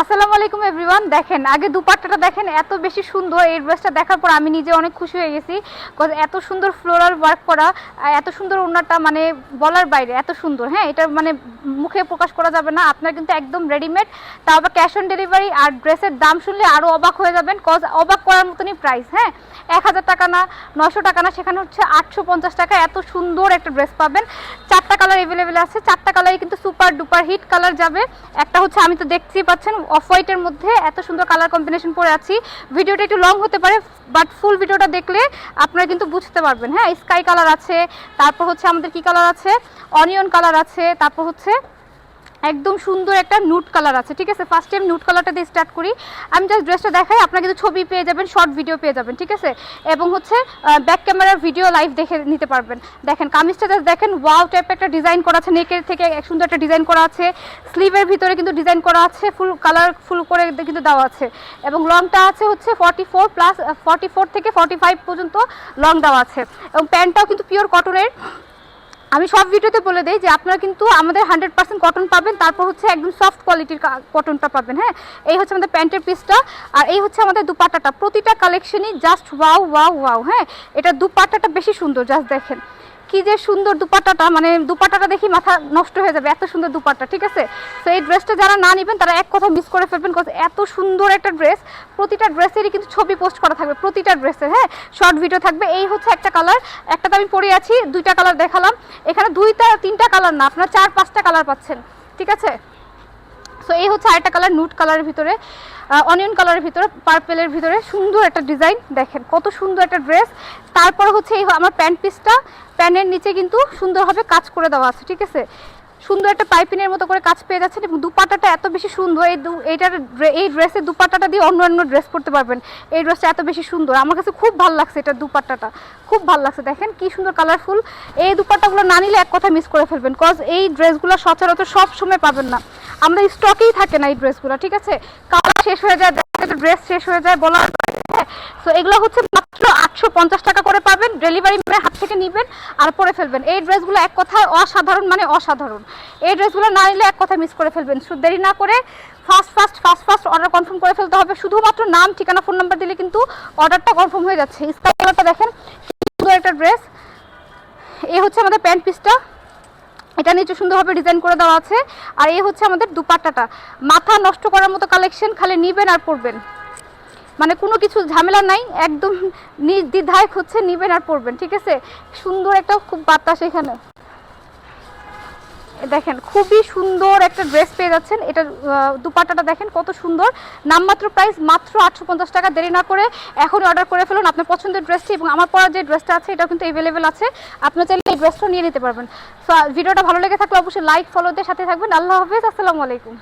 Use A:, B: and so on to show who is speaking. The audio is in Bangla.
A: আসসালামু আলাইকুম এভরিওয়ান। দেখেন, আগে দুপাট্টাটা দেখেন, এত বেশি সুন্দর এই ড্রেসটা দেখার পর আমি নিজে অনেক খুশি হয়ে গেছি। Cause এত সুন্দর ফ্লোরাল ওয়ার্ক করা এত সুন্দর ওনারটা মানে বলার বাইরে, এত সুন্দর। হ্যাঁ এটা মানে মুখে প্রকাশ করা যাবে না, আপনার কিন্তু একদম রেডিমেড আবার ক্যাশ অন ডেলিভারি আর ড্রেসের দাম শুনলে আরও অবাক হয়ে যাবেন, কজ অবাক করার মতনই প্রাইস হ্যাঁ? এক হাজার টাকা না নশো টাকা না, সেখানে হচ্ছে আটশো পঞ্চাশ টাকা, এত সুন্দর একটা ড্রেস পাবেন। চারটা কালার অ্যাভেলেবেল আছে, চারটা কালারই কিন্তু সুপার ডুপার হিট কালার যাবে। একটা হচ্ছে আমি তো দেখতেই পাচ্ছেন অফ হোয়াইটের মধ্যে এত সুন্দর কালার কম্বিনেশন পরে আছি। ভিডিওটা একটু লং হতে পারে বাট ফুল ভিডিওটা দেখলে আপনারা কিন্তু বুঝতে পারবেন। হ্যাঁ স্কাই কালার আছে, তারপর হচ্ছে আমাদের কি কালার আছে? অনিয়ন কালার আছে, তারপর হচ্ছে একদম সুন্দর একটা নুট কালার আছে, ঠিক আছে? ফার্স্ট টাইম নুট কালারটা দিয়ে স্টার্ট করি। আমি জাস্ট ড্রেসটা দেখাই, আপনারা কিন্তু ছবি পেয়ে যাবেন শর্ট ভিডিও পেয়ে যাবেন, ঠিক আছে? এবং হচ্ছে ব্যাক ক্যামেরার ভিডিও লাইভ দেখে নিতে পারবেন। দেখেন, কামিজটা জাস্ট দেখেন ওয়াও টাইপ একটা ডিজাইন করা আছে নেকের থেকে এক সুন্দর একটা ডিজাইন করা আছে। স্লিভের ভিতরে কিন্তু ডিজাইন করা আছে ফুল কালার ফুল করে কিন্তু দেওয়া আছে। এবং লংটা আছে হচ্ছে forty four plus forty four থেকে ফর্টি ফাইভ পর্যন্ত লং দেওয়া আছে। এবং প্যান্টটাও কিন্তু পিওর কটনের আমি সব ভিডিওতে বলে দিই যে আপনারা কিন্তু আমাদের হান্ড্রেড পার্সেন্ট কটন পাবেন, তারপর হচ্ছে একদম সফট কোয়ালিটির কটনটা পাবেন হ্যাঁ? এই হচ্ছে আমাদের প্যান্টের পিসটা আর এই হচ্ছে আমাদের দুপাটাটা। প্রতিটা কালেকশনই জাস্ট ওয়াও ওয়াও ওয়াও হ্যাঁ? এটা দুপাটাটা বেশি সুন্দর জাস্ট দেখেন। কি যে সুন্দর দুপাট্টাটা মানে দুপাট্টাটা দেখি মাথা নষ্ট হয়ে যাবে, এত সুন্দর দুপাট্টা, ঠিক আছে? তো এই ড্রেসটা যারা না নেবেন, তারা এক কথা মিস করে ফেলবেন এত সুন্দর একটা ড্রেস প্রতিটা ড্রেসেরই কিন্তু ছবি পোস্ট করা থাকবে, প্রতিটা ড্রেসের হ্যাঁ? শর্ট ভিডিও থাকবে, এই হচ্ছে একটা কালার একটা তো আমি পরে আছি, দুইটা কালার দেখালাম, এখানে দুইটা, তিনটা কালার না, আপনারা চার, পাঁচটা কালার পাচ্ছেন, ঠিক আছে? সো এই হচ্ছে আরেকটা কালার নুট কালারের ভিতরে অনিয়ন কালারের ভিতরে পার্পেলের ভিতরে, সুন্দর একটা ডিজাইন দেখেন কত সুন্দর একটা ড্রেস তারপর হচ্ছে এই আমার প্যান্ট পিসটা প্যান্টের নিচে কিন্তু সুন্দরভাবে কাজ করে দেওয়া আছে, ঠিক আছে? সুন্দর একটা পাইপিনের মতো করে কাজ পেয়ে যাচ্ছেন এবং দুপাট্টাটা এত বেশি সুন্দর, এই এইটার এই ড্রেসের দুপাট্টাটা দিয়ে অন্য অন্য ড্রেস পরতে পারবেন। এই ড্রেসটা এত বেশি সুন্দর। আমার কাছে খুব ভালো লাগছে এটা দুপাট্টাটা খুব ভালো লাগছে। দেখেন কি সুন্দর কালারফুল এই দুপাট্টাগুলো না নিলে এক কথা মিস করে ফেলবেন কজ এই ড্রেসগুলো সচরাচর সব সময় পাবেন না। আমাদের স্টকেই থাকে না এই ড্রেসগুলো, ঠিক আছে? কালার শেষ হয়ে যায় ড্রেস শেষ হয়ে যায় বলা সো এগুলো হচ্ছে মাত্র আটশো পঞ্চাশ টাকা করে পাবেন। ডেলিভারি ম্যানের হাত থেকে নেবেন আর পরে ফেলবেন। এই ড্রেসগুলো এক কথায় অসাধারণ মানে অসাধারণ। এই ড্রেসগুলো না নিলে এক কথা মিস করে ফেলবেন। দেরি না করে fast fast fast fast order confirm করে ফেলতে হবে। শুধুমাত্র নাম, ঠিকানা ফোন নাম্বার দিলে কিন্তু অর্ডারটা কনফার্ম হয়ে যাচ্ছে। স্কাই কালারটা দেখেন একটা ড্রেস এই হচ্ছে আমাদের প্যান্ট পিসটা এটা নিচে সুন্দরভাবে ডিজাইন করে দেওয়া আছে। আর এই হচ্ছে আমাদের দুপাট্টাটা। মাথা নষ্ট করার মতো কালেকশন খালি নিবেন আর পরবেন। মানে কোনো কিছু ঝামেলা নাই, একদম নির্দ্বিধায় হচ্ছে নিবেন আর পরবেন, ঠিক আছে? সুন্দর একটা খুব বাতাস এখানে। দেখেন, খুবই সুন্দর একটা ড্রেস পেয়ে যাচ্ছেন। এটা দুপাটাটা দেখেন কত সুন্দর। নামমাত্র প্রাইস মাত্র আটশো পঞ্চাশ টাকা, দেরি না করে এখনই অর্ডার করে ফেলুন আপনার পছন্দের ড্রেসটি এবং আমার পরা যে ড্রেসটা আছে এটা কিন্তু অ্যাভেলেবেল আছে। আপনার চাইলে এই ড্রেসটা নিয়ে নিতে পারবেন। ভিডিওটা ভালো লেগে থাকলে অবশ্যই লাইক ফলোদের সাথে থাকবেন। আল্লাহ হাফিজ, আসসালামু আলাইকুম।